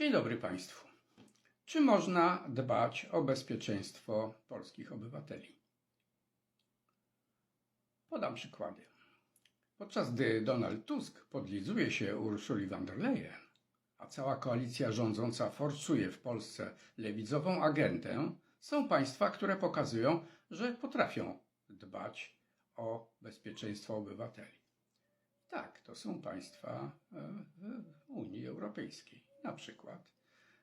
Dzień dobry Państwu. Czy można dbać o bezpieczeństwo polskich obywateli? Podam przykłady. Podczas gdy Donald Tusk podlizuje się Ursuli von der Leyen, a cała koalicja rządząca forsuje w Polsce lewicową agentę, są państwa, które pokazują, że potrafią dbać o bezpieczeństwo obywateli. Tak, to są państwa e, Unii Europejskiej. Na przykład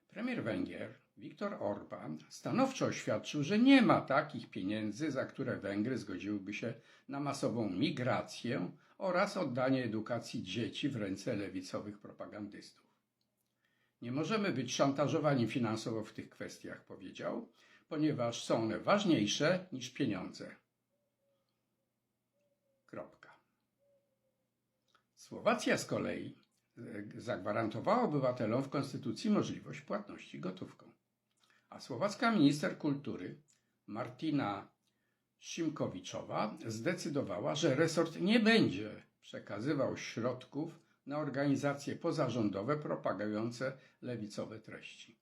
premier Węgier Viktor Orban stanowczo oświadczył, że nie ma takich pieniędzy, za które Węgry zgodziłyby się na masową migrację oraz oddanie edukacji dzieci w ręce lewicowych propagandystów. Nie możemy być szantażowani finansowo w tych kwestiach, powiedział, ponieważ są one ważniejsze niż pieniądze. Słowacja z kolei e, zagwarantowała obywatelom w konstytucji możliwość płatności gotówką. A słowacka minister kultury Martina Szymkowiczowa zdecydowała, że resort nie będzie przekazywał środków na organizacje pozarządowe propagujące lewicowe treści.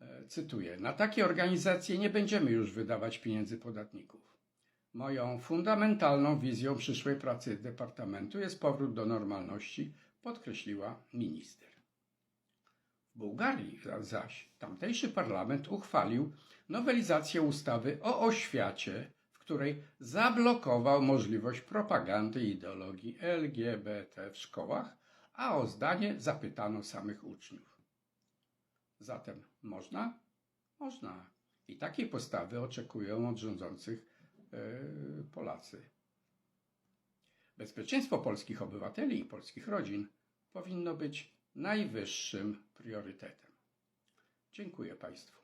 E, Cytuję: Na takie organizacje nie będziemy już wydawać pieniędzy podatników. Moją fundamentalną wizją przyszłej pracy Departamentu jest powrót do normalności, podkreśliła minister. W Bułgarii zaś tamtejszy parlament uchwalił nowelizację ustawy o oświacie, w której zablokował możliwość propagandy ideologii LGBT w szkołach, a o zdanie zapytano samych uczniów. Zatem można? Można. I takiej postawy oczekują od rządzących Polacy. Bezpieczeństwo polskich obywateli i polskich rodzin powinno być najwyższym priorytetem. Dziękuję Państwu.